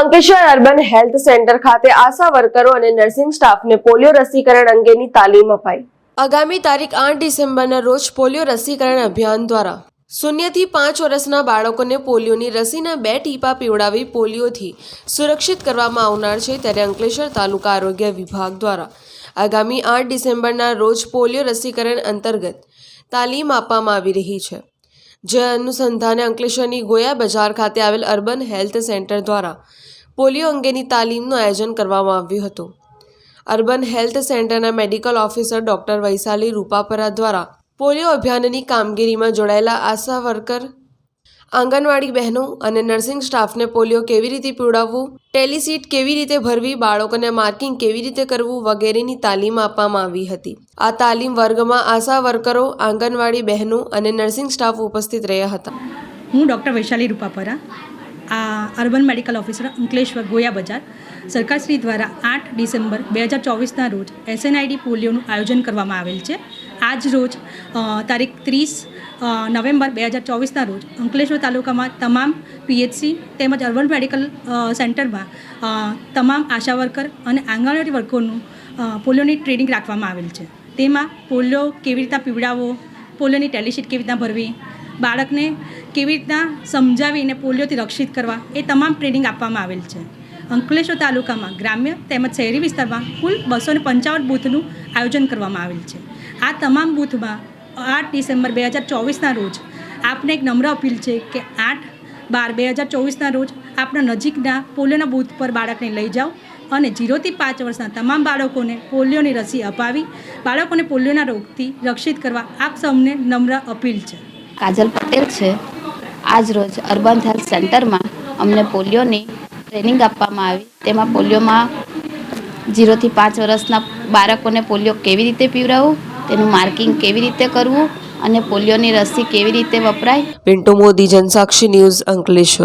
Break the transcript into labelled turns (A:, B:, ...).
A: Ankleshwar urban health centre ખાતે આશા વર્કરો અને nursing સ્ટાફને પોલિયો રસીકરણ અંગેની તાલીમ અપાઈ. આગામી તારીખ આઠ ડિસેમ્બરના રોજ પોલિયો રસીકરણ અભિયાન દ્વારા શૂન્યથી પાંચ વર્ષના બાળકોને પોલિયોની રસીના બે ટીપા પીવડાવી પોલિયોથી સુરક્ષિત કરવામાં આવનાર છે ત્યારે અંકલેશ્વર તાલુકા આરોગ્ય વિભાગ દ્વારા આગામી આઠ ડિસેમ્બરના રોજ પોલિયો રસીકરણ અંતર્ગત તાલીમ આપવામાં આવી રહી છે. જે અનુસંધાને અંકલેશ્વરની ગોયા બજાર ખાતે આવેલ અર્બન હેલ્થ સેન્ટર દ્વારા પોલિયો અંગેની તાલીમનું આયોજન કરવામાં આવ્યું હતું. અર્બન હેલ્થ સેન્ટરના medical officer doctor Vaishali Rupapara દ્વારા પોલિયો અભિયાનની કામગીરીમાં જોડાયેલા આશા વર્કર, આંગણવાડી બહેનો અને નર્સિંગ સ્ટાફને પોલિયો કેવી રીતે પીવડાવવું, ટેલિસીટ કેવી રીતે ભરવી, બાળકોને માર્કિંગ કેવી રીતે કરવું વગેરેની તાલીમ આપવામાં આવી હતી. આ તાલીમ વર્ગમાં આશા વર્કરો, આંગણવાડી બહેનો અને નર્સિંગ સ્ટાફ ઉપસ્થિત રહ્યા હતા.
B: હું ડૉક્ટર વૈશાલી રૂપાપરા આ urban medical officer Ankleshwar Goya Bazar. સરકારશ્રી દ્વારા આઠ ડિસેમ્બર બે હજાર ચોવીસના રોજ એસએનઆઈડી પોલિયોનું આયોજન કરવામાં આવેલ છે. આજ રોજ તારીખ ત્રીસ નવેમ્બર બે હજાર ચોવીસના રોજ અંકલેશ્વર તાલુકામાં તમામ પીએચસી તેમજ અર્બન મેડિકલ સેન્ટરમાં તમામ આશા વર્કર અને આંગણવાડી વર્કરોનું પોલિયોની ટ્રેનિંગ રાખવામાં આવેલ છે. તેમાં પોલિયો કેવી રીતના પીવડાવવો, પોલિયોની ટેલિશીટ કેવી રીતના ભરવી બાળકને કેવી રીતના સમજાવીને પોલિયોથી રક્ષિત કરવા એ તમામ ટ્રેનિંગ આપવામાં આવેલ છે. અંકલેશ્વર તાલુકામાં ગ્રામ્ય તેમજ શહેરી વિસ્તારમાં કુલ બસો ને પંચાવન બૂથનું આયોજન કરવામાં આવેલ છે. આ તમામ બૂથમાં આઠ ડિસેમ્બર બે હજાર ચોવીસના રોજ આપને એક નમ્ર અપીલ છે કે આઠ બાર બે હજાર ચોવીસના રોજ આપણા નજીકના પોલિયોના બૂથ પર બાળકને લઈ જાઓ અને જીરોથી પાંચ વર્ષના તમામ બાળકોને પોલિયોની રસી અપાવી બાળકોને પોલિયોના રોગથી રક્ષિત કરવા આપ સૌને નમ્ર અપીલ છે.
C: કાજલ પટેલ છે. આજ રોજ અર્બન હેલ્થ સેન્ટરમાં અમને પોલિયોની ટ્રેનિંગ આપવામાં આવી. તેમાં પોલિયોમાં જીરોથી પાંચ વર્ષના બાળકોને પોલિયો કેવી રીતે પીવડાવવું, તેનું માર્કિંગ કેવી રીતે કરવું અને પોલિયોની રસી કેવી રીતે વપરાય?
A: પિન્ટુ મોદી, જનસાક્ષી ન્યૂઝ અંકલેશ્વર.